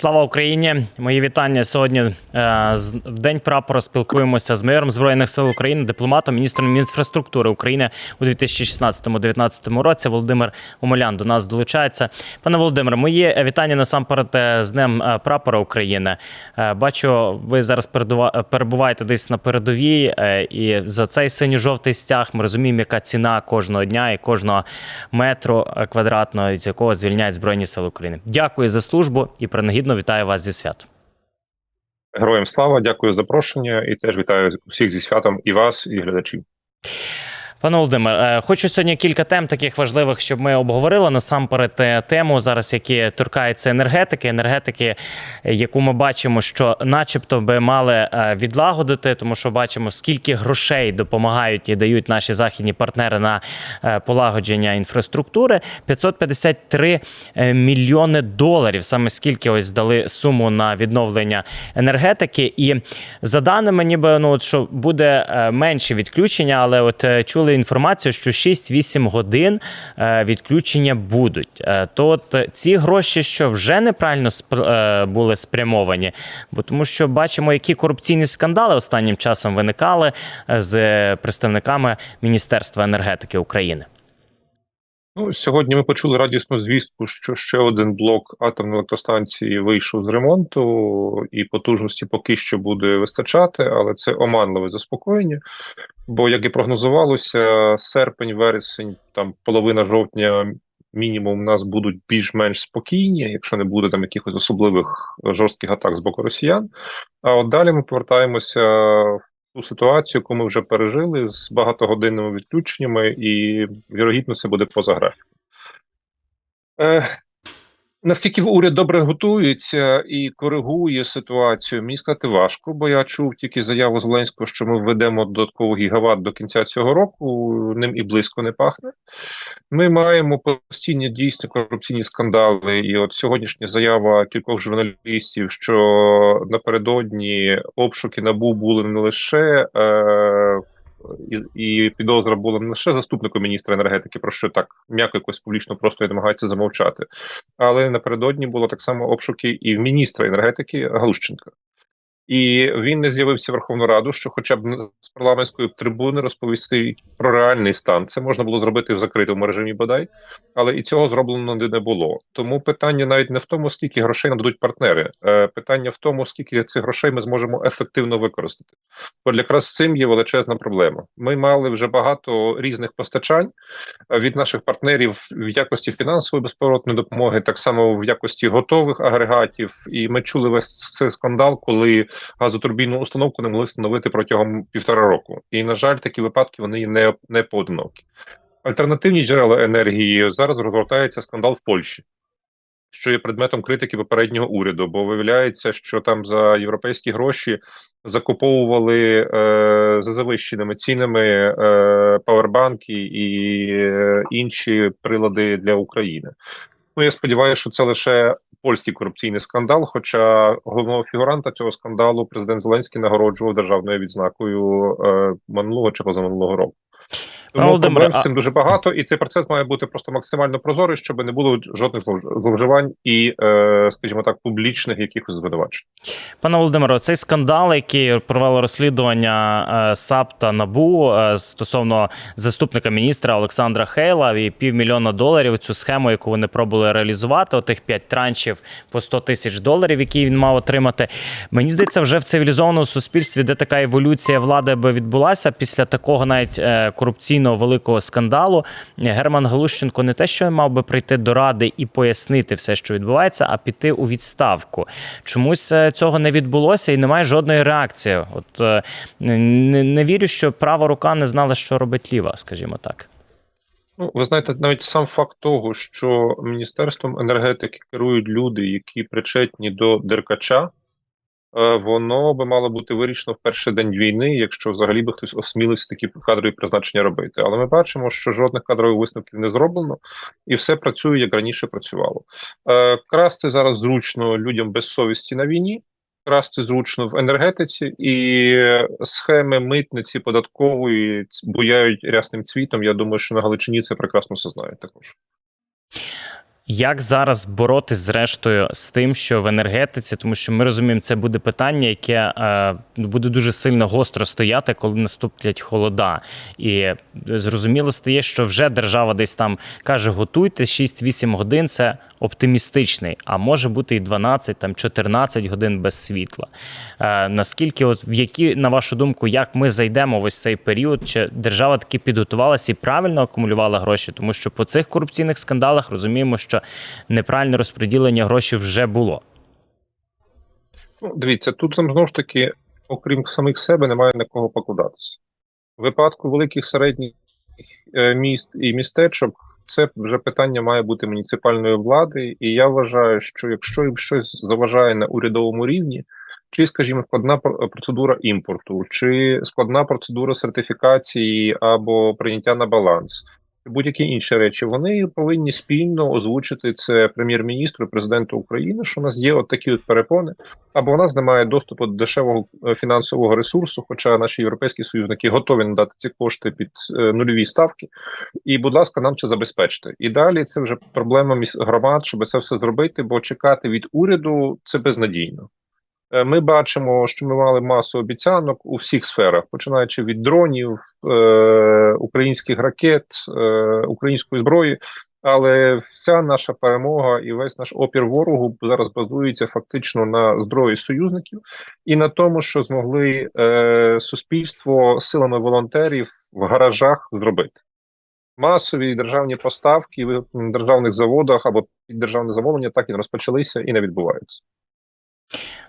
Слава Україні! Мої вітання сьогодні. е, В день прапора спілкуємося з майором збройних сил України, дипломатом, міністром інфраструктури України у 2016-2019 році. Володимир Омелян до нас долучається. Пане Володимире, мої вітання насамперед е, з Днем е, прапора України. Е, Бачу, ви зараз перебуваєте десь на передовій, е, і за цей синьо-жовтий стяг ми розуміємо, яка ціна кожного дня і кожного метру е, квадратного, з якого звільняють Збройні Сили України. Дякую за службу і принагідно вітаю вас зі свят. Героям слава, дякую за запрошення і теж вітаю всіх зі святом і вас, і глядачів. Пане Володимир, е, хочу сьогодні кілька тем таких важливих, щоб ми обговорили. Насамперед, е, тему зараз, які торкаються енергетики, енергетики, яку ми бачимо, що, начебто, би мали е, відлагодити, тому що бачимо, скільки грошей допомагають і дають наші західні партнери на полагодження інфраструктури. 553 е, мільйони доларів. Саме скільки ось дали суму на відновлення енергетики. І за даними, ніби ну от що буде менше відключення, але от е, чули інформацію, що 6-8 годин е, відключення будуть. Е, То от ці гроші, що вже неправильно е, були спрямовані, бо тому що бачимо, які корупційні скандали останнім часом виникали з представниками Міністерства енергетики України. Ну, сьогодні ми почули радісну звістку, що ще один блок атомної електростанції вийшов з ремонту, і потужності поки що буде вистачати, але це оманливе заспокоєння. Бо, як і прогнозувалося, серпень, вересень, там половина жовтня. Мінімум у нас будуть більш-менш спокійні, якщо не буде там якихось особливих жорстких атак з боку росіян. А от далі ми повертаємося в ту ситуацію, яку ми вже пережили з багатогодинними відключеннями, і вірогідно це буде поза графіком. Е, наскільки уряд добре готується і коригує ситуацію, мені сказати важко, бо я чув тільки заяву Зеленського, що ми введемо додатковий гігават до кінця цього року. Ним і близько не пахне. Ми маємо постійні дійсно корупційні скандали. І от сьогоднішня заява кількох журналістів, що напередодні обшуки набу були не лише. Е, і, і підозра була не лише заступником міністра енергетики, про що так м'яко якось публічно просто намагаються замовчати, але напередодні було так само обшуки і в міністра енергетики Галущенка. І він не з'явився в Верховну Раду, що, хоча б з парламентської трибуни розповісти про реальний стан. Це можна було зробити в закритому режимі, бодай, але і цього зроблено не було. Тому питання навіть не в тому, скільки грошей нам дадуть партнери. Е, питання в тому, скільки цих грошей ми зможемо ефективно використати. Бо якраз з цим є величезна проблема. Ми мали вже багато різних постачань е, від наших партнерів в якості фінансової безповоротної допомоги, так само в якості готових агрегатів. І ми чули весь цей скандал, коли газотурбійну установку не могли встановити протягом півтора року. І на жаль, такі випадки вони не, не поодинокі. Альтернативні джерела енергії зараз розгортається скандал в Польщі. Що є предметом критики попереднього уряду, бо виявляється, що там за європейські гроші закуповували е, за завищеними цінами е, павербанки і е, інші прилади для України. Ну я сподіваюся, що це лише польський корупційний скандал. Хоча головного фігуранта цього скандалу президент Зеленський нагороджував державною відзнакою е, минулого чи позаминулого року. Тому проблем з цим дуже багато, і цей процес має бути просто максимально прозорий, щоб не було жодних злов- зловживань і, е, скажімо так, публічних якихось звинувачень. Пане Володимире, цей скандал, який провело розслідування е, САП та НАБУ е, стосовно заступника міністра Олександра Хейла і півмільйона доларів цю схему, яку вони пробували реалізувати, отих п'ять траншів по 100 тисяч доларів, які він мав отримати. Мені здається, вже в цивілізованому суспільстві, де така еволюція влади би відбулася після такого навіть е, корупційного великого скандалу. Герман Галущенко не те, що мав би прийти до ради і пояснити все, що відбувається, а піти у відставку. Чомусь е, цього не відбулося і немає жодної реакції. От е, не, не вірю, що права рука не знала, що робить ліва, скажімо так. Ну, ви знаєте, навіть сам факт того, що міністерством енергетики керують люди, які причетні до деркача, воно би мало бути вирішено в перший день війни, якщо взагалі би хтось осмілився такі кадрові призначення робити. Але ми бачимо, що жодних кадрових висновків не зроблено, і все працює як раніше працювало. Е, Красти зараз зручно людям без совісті на війні. Красти зручно в енергетиці, і схеми митниці податкової буяють рясним цвітом. Я думаю, що на Галичині це прекрасно все знають також. Як зараз боротись зрештою з тим, що в енергетиці, тому що ми розуміємо, це буде питання, яке е, буде дуже сильно гостро стояти, коли наступлять холода. І зрозуміло стає, що вже держава десь там каже: готуйте 6-8 годин. Це оптимістичний, а може бути і 12, там 14 годин без світла. Е, наскільки, от в які, на вашу думку, як ми зайдемо в ось цей період? Чи держава таки підготувалася і правильно акумулювала гроші? Тому що по цих корупційних скандалах розуміємо, що неправильне розподілення грошей вже було. Ну, дивіться, тут нам знову ж таки, окрім самих себе, немає на кого покладатися. В випадку великих середніх е, міст і містечок це вже питання має бути муніципальної влади, і я вважаю, що якщо їм щось заважає на урядовому рівні, чи, скажімо, складна процедура імпорту, чи складна процедура сертифікації або прийняття на баланс, будь-які інші речі, вони повинні спільно озвучити це прем'єр-міністру президенту України, що у нас є от такі от перепони, або у нас немає доступу до дешевого е, фінансового ресурсу, хоча наші європейські союзники готові надати ці кошти під е, нульові ставки. І, будь ласка, нам це забезпечте. І далі це вже проблема громад, щоб це все зробити, бо чекати від уряду це безнадійно. Е, Ми бачимо, що ми мали масу обіцянок у всіх сферах, починаючи від дронів, е, українських ракет, е, української зброї. Але вся наша перемога і весь наш опір ворогу зараз базується фактично на зброї союзників і на тому, що змогли е, суспільство силами волонтерів в гаражах зробити. Масові державні поставки в державних заводах або під державне замовлення так і не розпочалися і не відбуваються.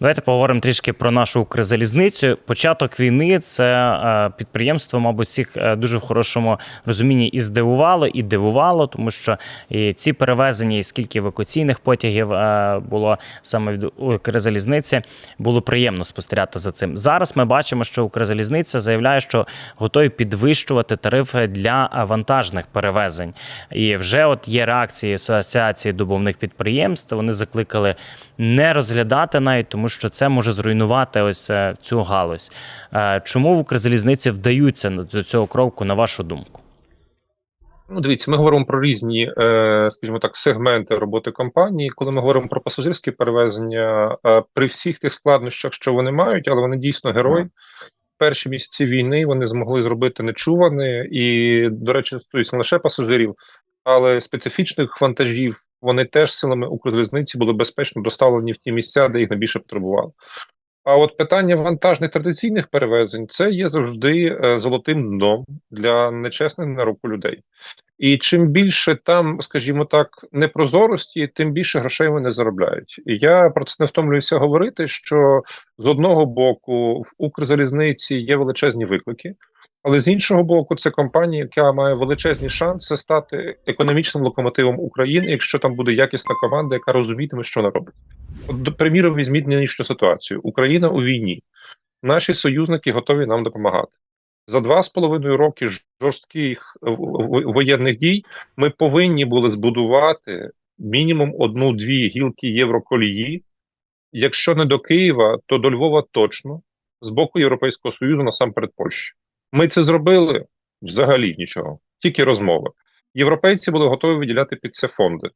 Давайте поговоримо трішки про нашу Укрзалізницю. Початок війни це е, підприємство, мабуть, всіх е, дуже в хорошому розумінні і здивувало, і дивувало, тому що і ці перевезення, і скільки евакуаційних потягів е, було саме від Укрзалізниці, було приємно спостерігати за цим. Зараз ми бачимо, що Укрзалізниця заявляє, що готові підвищувати тарифи для вантажних перевезень. І вже от є реакції асоціації добувних підприємств. Вони закликали не розглядати навіть, тому що це може зруйнувати ось е, цю галузь. Е, Чому в Укрзалізниці вдаються до цього кроку, на вашу думку? Ну, дивіться, ми говоримо про різні, е, скажімо так, сегменти роботи компанії. Коли ми говоримо про пасажирські перевезення, при всіх тих складнощах, що вони мають, але вони дійсно герої. Перші місяці війни вони змогли зробити нечуване, і, до речі, стосується не лише пасажирів, але специфічних вантажів. Вони теж силами Укрзалізниці були безпечно доставлені в ті місця, де їх найбільше потребували. А от питання вантажних традиційних перевезень це є завжди е, золотим дном для нечесних на руку людей. І чим більше там, скажімо так, непрозорості, тим більше грошей вони заробляють. І я про це не втомлююся говорити. Що з одного боку в Укрзалізниці є величезні виклики, але з іншого боку, це компанія, яка має величезні шанси стати економічним локомотивом України, якщо там буде якісна команда, яка розумітиме, що вона робить. От, до приміру, візьміть нинішню ситуацію: Україна у війні, наші союзники готові нам допомагати. За два з половиною роки жорстких воєнних дій ми повинні були збудувати мінімум одну-дві гілки євроколії. Якщо не до Києва, то до Львова точно з боку Європейського Союзу насамперед Польщі. Ми це зробили взагалі нічого, тільки розмови. Європейці були готові виділяти під це фонди.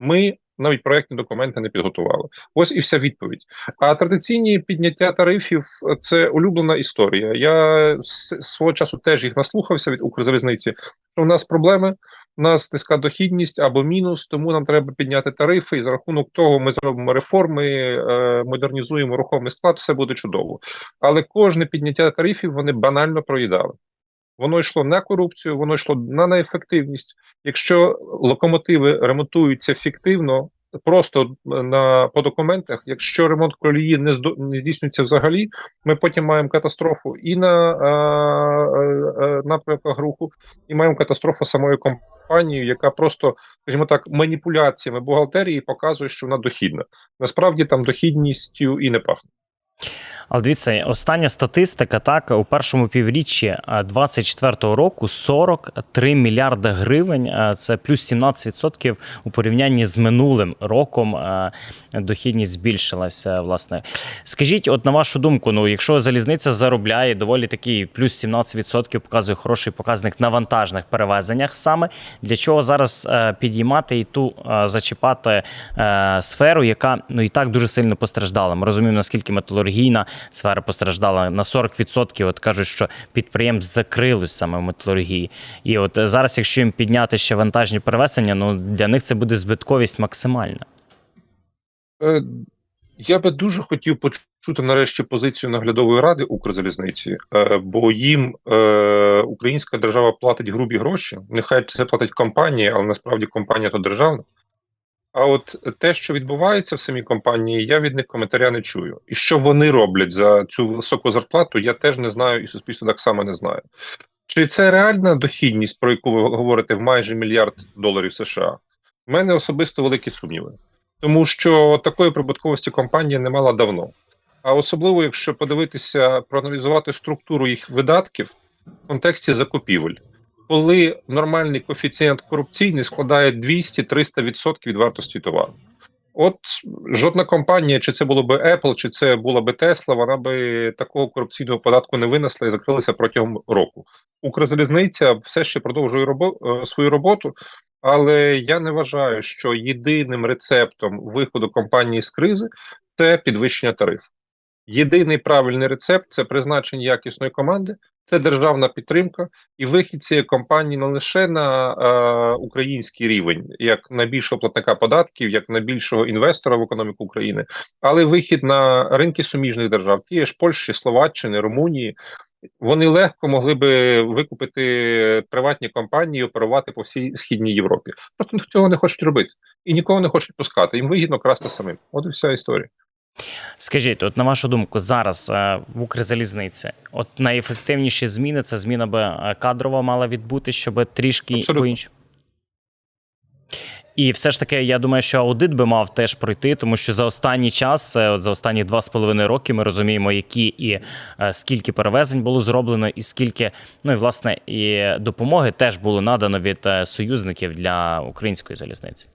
Ми навіть проектні документи не підготували. Ось і вся відповідь. А традиційні підняття тарифів це улюблена історія. Я свого часу теж їх наслухався від Укрзалізниці. У нас проблеми, у нас низька дохідність або мінус, тому нам треба підняти тарифи, і за рахунок того ми зробимо реформи, е, модернізуємо рухомий склад, все буде чудово. Але кожне підняття тарифів вони банально проїдали. Воно йшло на корупцію, воно йшло на неефективність. Якщо локомотиви ремонтуються фіктивно, просто на по документах, якщо ремонт колії не здо, не здійснюється взагалі, ми потім маємо катастрофу і на е, е, е, напрямках руху, і маємо катастрофу самої компанії, яка просто, скажімо так, маніпуляціями бухгалтерії показує, що вона дохідна. Насправді там дохідністю і не пахне. Але дивіться, остання статистика, так, у першому півріччі 2024 року 43 мільярди гривень. Це плюс 17% у порівнянні з минулим роком. Дохідність збільшилася. Власне, скажіть, от на вашу думку, ну якщо залізниця заробляє доволі такий плюс 17%, показує хороший показник на вантажних перевезеннях, саме для чого зараз е, підіймати і ту е, зачіпати е, сферу, яка ну і так дуже сильно постраждала. Ми розуміємо, наскільки металургійна сфера постраждала на 40%. От кажуть, що підприємств закрилось саме в металургії. І от зараз, якщо їм підняти ще вантажні перевезення, ну для них це буде збитковість максимальна. Е, Я би дуже хотів почути нарешті позицію наглядової ради Укрзалізниці, е, бо їм е, українська держава платить грубі гроші. Нехай це платить компанія, але насправді компанія то державна. А от те, що відбувається в самій компанії, я від них коментаря не чую. І що вони роблять за цю високу зарплату, я теж не знаю, і суспільство так само не знає. Чи це реальна дохідність, про яку ви говорите, в майже мільярд доларів США? У мене особисто великі сумніви тому що такої прибутковості компанія не мала давно. А особливо, якщо подивитися, проаналізувати структуру їх видатків в контексті закупівель, коли нормальний коефіцієнт корупційний складає 200-300% від вартості товару. От жодна компанія, чи це було би Apple, чи це була би Tesla, вона би такого корупційного податку не винесла і закрилася протягом року. Укрзалізниця все ще продовжує робо- е, свою роботу, але я не вважаю, що єдиним рецептом виходу компанії з кризи це підвищення тарифу. Єдиний правильний рецепт це призначення якісної команди, це державна підтримка і вихід цієї компанії не лише на е, український рівень, як найбільшого платника податків, як найбільшого інвестора в економіку України, але вихід на ринки суміжних держав, ті ж Польщі, Словаччини, Румунії. Вони легко могли би викупити приватні компанії, і оперувати по всій східній Європі. Просто цього не хочуть робити і нікого не хочуть пускати. Їм вигідно красти самим. От і вся історія. Скажіть, от на вашу думку, зараз е, в Укрзалізниці, от найефективніші зміни це зміна би е, кадрова мала відбути, щоб трішки по-іншому. І все ж таки, я думаю, що аудит би мав теж пройти, тому що за останній час, е, от за останні два з половиною роки, ми розуміємо, які і скільки перевезень було зроблено, і скільки, ну і власне, і допомоги теж було надано від союзників для української залізниці.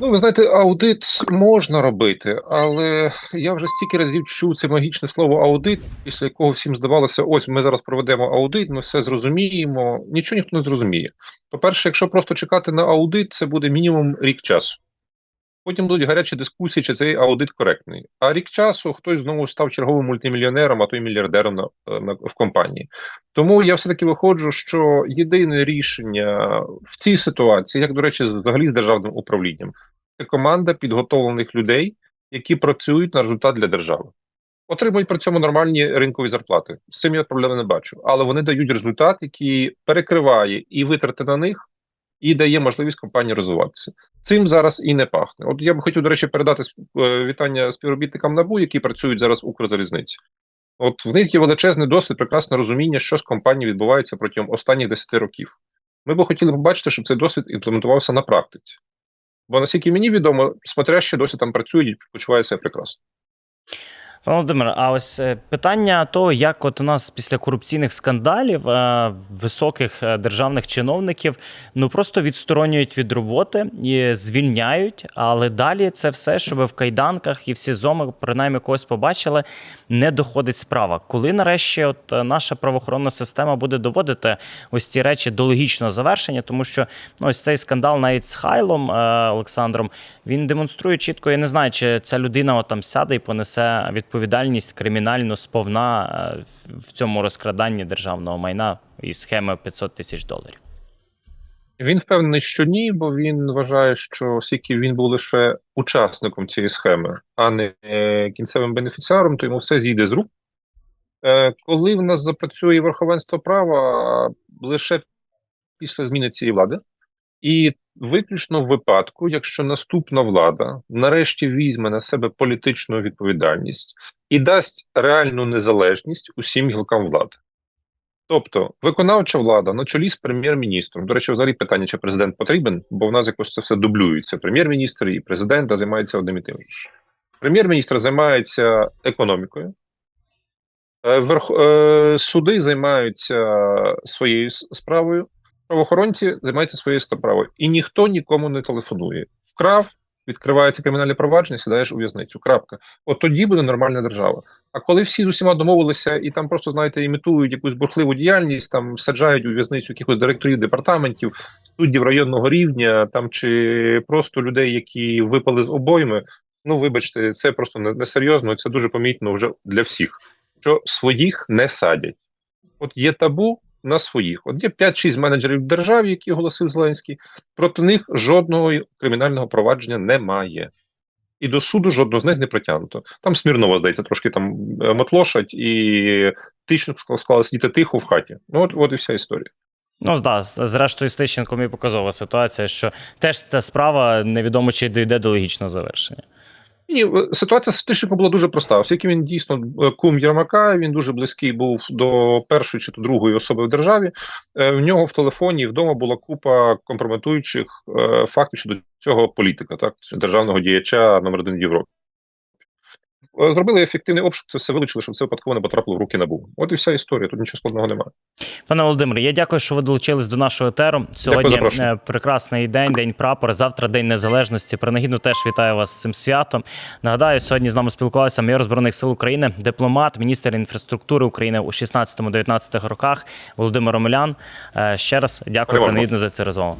Ну, ви знаєте, аудит можна робити, але я вже стільки разів чув це магічне слово аудит, після якого всім здавалося, ось ми зараз проведемо аудит, ми все зрозуміємо. Нічого ніхто не зрозуміє. По-перше, якщо просто чекати на аудит, це буде мінімум рік часу. Потім будуть гарячі дискусії, чи цей аудит коректний. А рік часу хтось знову став черговим мультимільйонером, а то й мільярдером на, на в компанії. Тому я все таки виходжу, що єдине рішення в цій ситуації, як до речі, взагалі з державним управлінням, це команда підготовлених людей, які працюють на результат для держави. Отримують при цьому нормальні ринкові зарплати. З цим я проблеми не бачу. Але вони дають результат, який перекриває і витрати на них, і дає можливість компанії розвиватися. Цим зараз і не пахне. От я б хотів, до речі, передати е, вітання співробітникам НАБУ, які працюють зараз в Укрзалізниці. От в них є величезний досвід, прекрасне розуміння, що з компанією відбувається протягом останніх 10 років. Ми б хотіли побачити, щоб цей досвід імплементувався на практиці. Бо наскільки мені відомо, смотрящі досі там працюють почуваються прекрасно. Володимир, а ось е, питання того, як от у нас після корупційних скандалів е, високих е, державних чиновників ну просто відсторонюють від роботи і звільняють, але далі це все, щоб в кайданках і в СІЗО ми принаймні когось побачили, не доходить справа. Коли нарешті от наша правоохоронна система буде доводити ось ці речі до логічного завершення, тому що ну, ось цей скандал навіть з Хайлом Олександром він демонструє чітко. Я не знаю, чи ця людина там сяде і понесе відповідальність кримінальну сповна е, в- в цьому розкраданні державного майна і схеми 500 тисяч доларів. Він впевнений, що ні, бо він вважає, що оскільки він був лише учасником цієї схеми, а не е, кінцевим бенефіціаром, то йому все зійде з рук. Е, Коли в нас запрацює верховенство права лише після зміни цієї влади, і виключно в випадку, якщо наступна влада нарешті візьме на себе політичну відповідальність і дасть реальну незалежність усім гілкам влади. Тобто, виконавча влада на чолі з прем'єр-міністром. До речі, взагалі питання, чи президент потрібен, бо в нас якось це все дублюється. Прем'єр-міністр і президент а займаються одним і тим іншим. Прем'єр-міністр займається економікою. Е, Верх... е, Суди займаються своєю справою, правоохоронці займаються своєю справою. І ніхто нікому не телефонує. Вкрав, відкривається кримінальне провадження, сідаєш у в'язницю. Крапка. От тоді буде нормальна держава. А коли всі з усіма домовилися і там просто, знаєте, імітують якусь бурхливу діяльність, там саджають у в'язницю якихось директорів департаментів, суддів районного рівня, там чи просто людей, які випали з обойми. Ну, вибачте, це просто не- несерйозно, це дуже помітно вже для всіх, що своїх не садять. От є табу на своїх. От є 5-6 менеджерів в державі, які оголосив Зеленський, проти них жодного кримінального провадження немає. І до суду жодного з них не притягнуто. Там Смірнова, здається, трошки там е, мотлошать, і Тищенко склала сидіти тихо в хаті. Ну, от, от і вся історія. Ну, да, зрештою, з Тищенком і показова ситуація, що теж ця справа невідомо чи дійде до логічного завершення. Ні, ситуація з Тищенком була дуже проста. Оскільки він дійсно е, кум Єрмака, він дуже близький був до першої чи до другої особи в державі. е, В нього в телефоні вдома була купа компрометуючих е, фактів щодо цього політика, так державного діяча номер один в Європі. Е, Зробили ефективний обшук, це все вилучили, щоб це випадково не потрапило в руки набу. От і вся історія. Тут нічого складного немає. Пане Володимире, я дякую, що ви долучились до нашого етеру. Сьогодні запрошення. е, прекрасний день, день прапора. Завтра день незалежності. Принагідно теж вітаю вас з цим святом. Нагадаю, сьогодні з нами спілкувався майор збройних сил України, дипломат, міністр інфраструктури України у 16-19 роках Володимир Омелян. Е, Ще раз дякую принагідно за цю розмову.